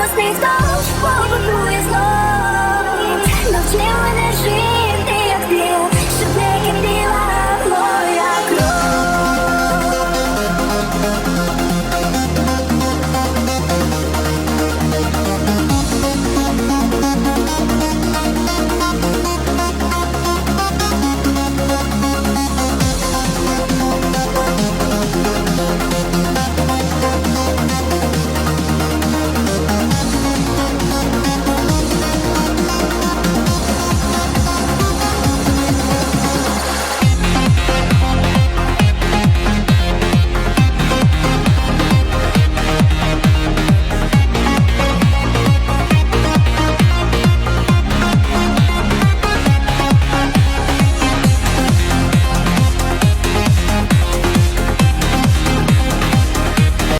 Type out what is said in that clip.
Ми з